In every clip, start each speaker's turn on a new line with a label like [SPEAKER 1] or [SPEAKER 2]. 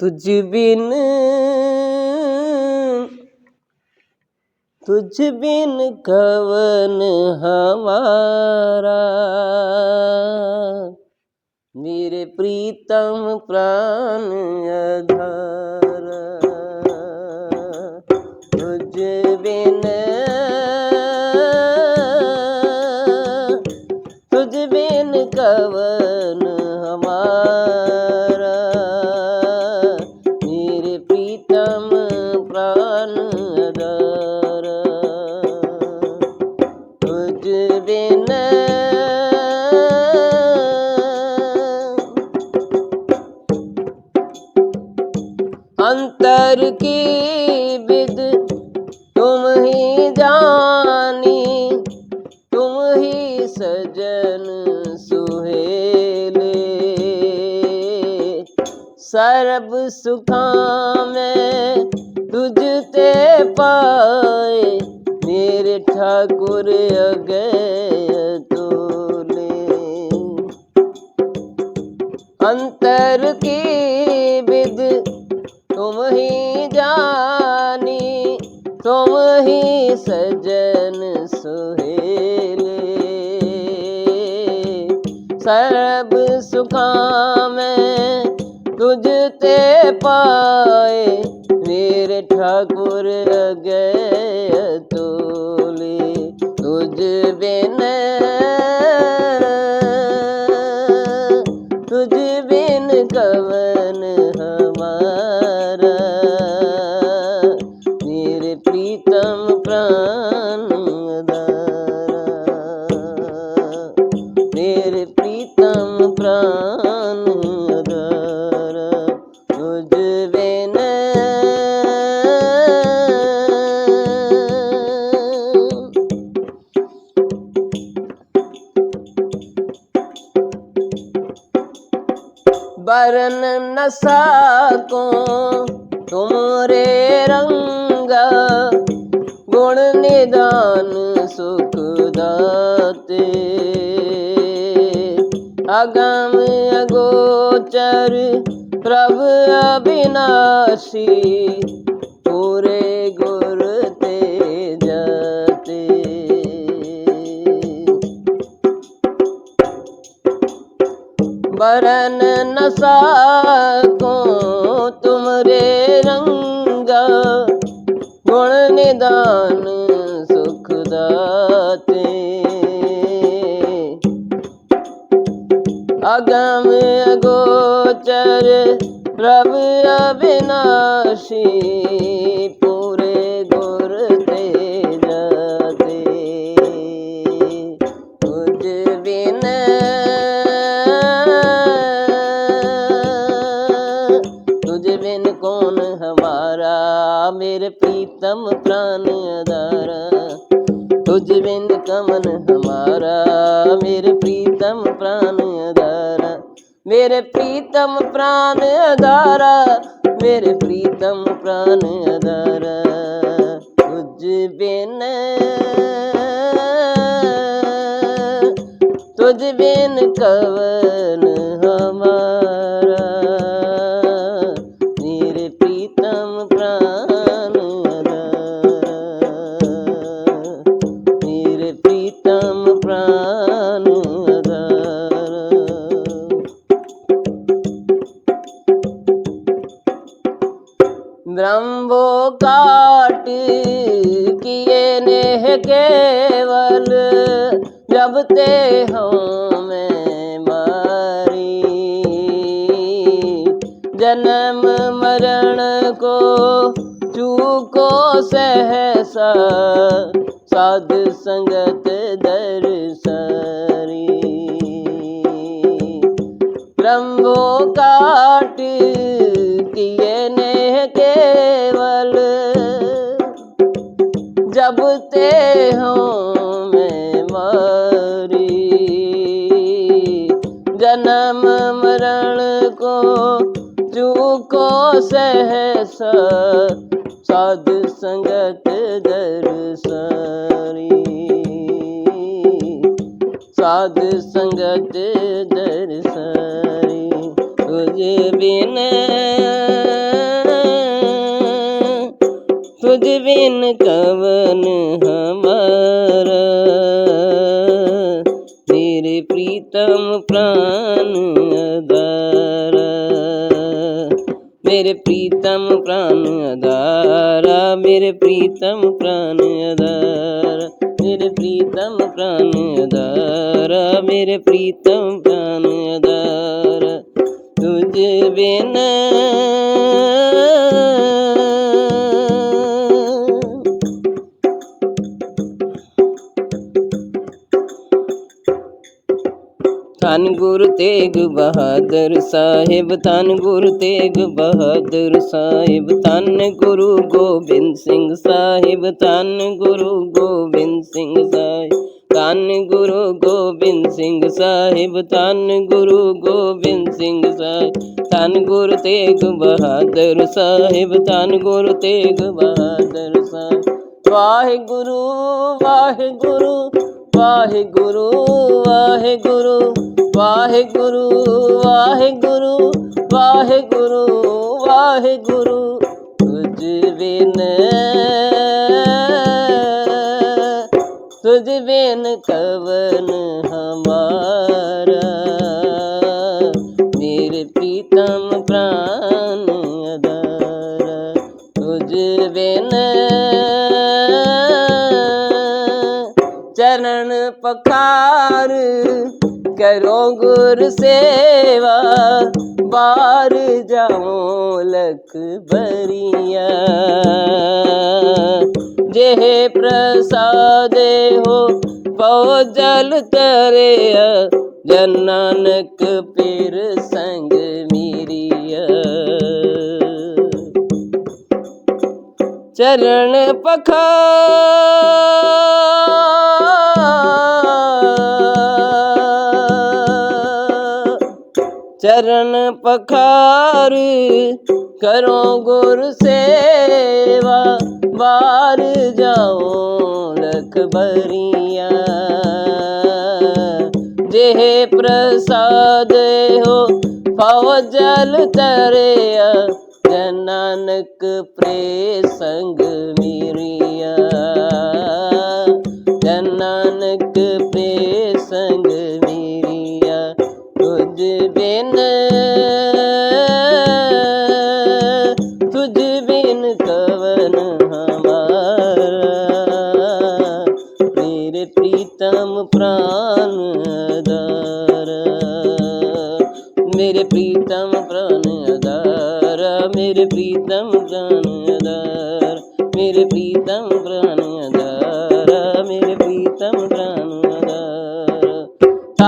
[SPEAKER 1] तुझ बिन तुझ बिन कवन हमारा मेरे प्रीतम प्राण अधारा ਜਨ ਦਰ ਤੁਜ ਬਿਨ ਅੰਤਰ ਕੀ ਵਿਦ? ਤੁਮ ਹੀ ਜਾਨੀ, ਤੁਮ ਹੀ ਸਜਨ ਸੁਹੇਲੇ। ਸਰਬ ਸੁਖਾਂ ठाकुर अगय तोले अंतर की विद तुम ही जानी तुम ही सजन सुहेले सर्ब सुखा में तुझते पाए मेरे ठाकुर गए तोले तुझ न सको तुमरे रंगा गुण निदान सुख दाते अगम अगोचर प्रभु अविनाशी पूरे गुर ते जाते बरन न गुण निदान सुख दाते अगम अगोचर प्रभु अविनाशी ਮੇਰੇ ਪ੍ਰੀਤਮ ਪ੍ਰਾਨ ਅਦਾਰਾ ਮੇਰੇ ਪ੍ਰੀਤਮ ਪ੍ਰਾਨ ਅਦਾਰਾ ਤੁਝ ਬਿਨ ਤੁਝ ਬਿਨ ਕਵਨ ਹਮਾਰਾ। ब्रह्मो काट किए नेह केवल जब ते हमें मारी जन्म मरण को चूको सहसा साध संगत दर्शरी ब्रह्मो काट किए ने केवल जब ते हो मैं मारी जन्म मरण को चूको सहसा साध संगत दर्शरी साध संगत दर्शनी तुझ बिन तुझ बिन कवन हमारा मेरे प्रीतम प्राण अदारा मेरे प्रीतम प्राण अदारा मेरे प्रीतम प्राण अदारा मेरे प्रीतम प्राण अदारा मेरे प्रीतम प्राण अदारा तुझ बिन ਧੰਨ ਗੁਰੂ ਤੇਗ ਬਹਾਦਰ ਸਾਹਿਬ ਧੰਨ ਗੁਰੂ ਤੇਗ ਬਹਾਦਰ ਸਾਹਿਬ, ਧੰਨ ਗੁਰੂ ਗੋਬਿੰਦ ਸਿੰਘ ਸਾਹਿਬ, ਧੰਨ ਗੁਰੂ ਗੋਬਿੰਦ ਸਿੰਘ ਸਾਹਿਬ, ਧੰਨ ਗੁਰੂ ਗੋਬਿੰਦ ਸਿੰਘ ਸਾਹਿਬ, ਧੰਨ ਗੁਰੂ ਗੋਬਿੰਦ ਸਿੰਘ ਸਾਹਿਬ, ਧੰਨ ਗੁਰੂ ਤੇਗ ਬਹਾਦਰ ਸਾਹਿਬ, ਧੰਨ ਗੁਰੂ ਤੇਗ ਬਹਾਦਰ ਸਾਹਿਬ। ਵਾਹਿਗੁਰੂ ਵਾਹਿਗੁਰੂ ਵਾਹਿਗੁਰੂ ਵਾਹਿਗੁਰੂ। ਵਾਹਿਗੁਰੂ ਵਾਹਿਗੁਰੂ ਵਾਹਿਗੁਰੂ ਵਾਹਿਗੁਰੂ, ਤੁਝ ਬਿਨ ਤੁਝ ਬਿਨ ਕਵਨ ਹਮਾਰਾ। ਮੇਰੇ ਪ੍ਰੀਤਮ ਪ੍ਰਾਨ ਅਦਾਰਾ ਤੁਝ ਬਿਨ। ਚਰਨ ਪਖਾਰ ਕਰੋ ਗੁਰ ਸੇਵਾ, ਬਾਰ ਜਾਉ ਲਖ ਬਰੀਆ। ਜਿਹੇ ਪ੍ਰਸਾਦੇ ਹੋ ਪਉ ਜਲ ਤਰਿਆ, ਜਨ ਨਾਨਕ ਪੀਰ ਸੰਗ ਮੀਰੀਆ। ਚਰਨ ਪਖਾ ਚਰਨ ਪਖਾਰ ਕਰੋ ਗੁਰ ਸੇਵਾ ਬਾਰ ਜਾਓ ਲਖ ਬਰੀਆ। ਜਿਹੇ ਪ੍ਰਸਾਦ ਹੋ ਪਉ ਜਲ ਤਰਿਆ ਜਨ ਪ੍ਰੇ ਸੰਗ ਮੀਰੀਆ। ਜਨ ਨਾਨਕ ਪ੍ਰੇ ਸੰਗ ਤੁਝ ਬਿਨ ਤੁਝ ਬਿਨ ਕਵਨ ਹਮਾਰਾ। ਮੇਰੇ ਪ੍ਰੀਤਮ ਪ੍ਰਾਨ ਅਦਾਰਾ ਮੇਰੇ ਪ੍ਰੀਤਮ ਪ੍ਰਾਨ ਅਦਾਰਾ ਮੇਰੇ ਪ੍ਰੀਤਮ ਪ੍ਰਾਨ ਅਦਾਰਾ ਮੇਰੇ ਪ੍ਰੀਤਮ ਪ੍ਰਾਨ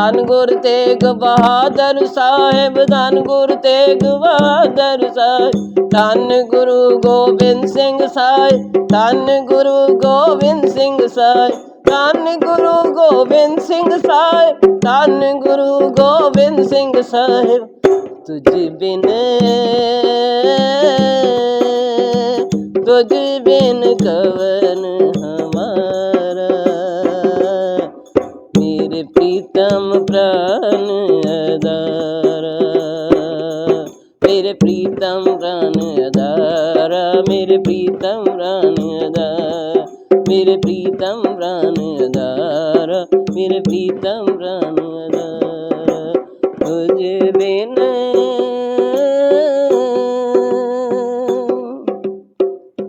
[SPEAKER 1] ਧੰਨ ਗੁਰ ਤੇਗ ਬਹਾਦਰ ਸਾਹਿਬ, ਧੰਨ ਗੁਰ ਤੇਗ ਬਹਾਦਰ ਸਾਹਿਬ, ਧੰਨ ਗੁਰੂ ਗੋਬਿੰਦ ਸਿੰਘ ਸਾਹਿਬ, ਧੰਨ ਗੁਰੂ ਗੋਬਿੰਦ ਸਿੰਘ ਸਾਹਿਬ, ਧੰਨ ਗੁਰੂ ਗੋਬਿੰਦ ਸਿੰਘ ਸਾਹਿਬ, ਧੰਨ ਗੁਰੂ ਗੋਬਿੰਦ ਸਿੰਘ ਸਾਹਿਬ। ਤੁਝ ਬਿਨ ਤੁਝ ਬਿਨ ਕਵਨ मेरे प्रीतम रानदार मेरे प्रीतम रानदार मेरे प्रीतम रानदार मुझे बिना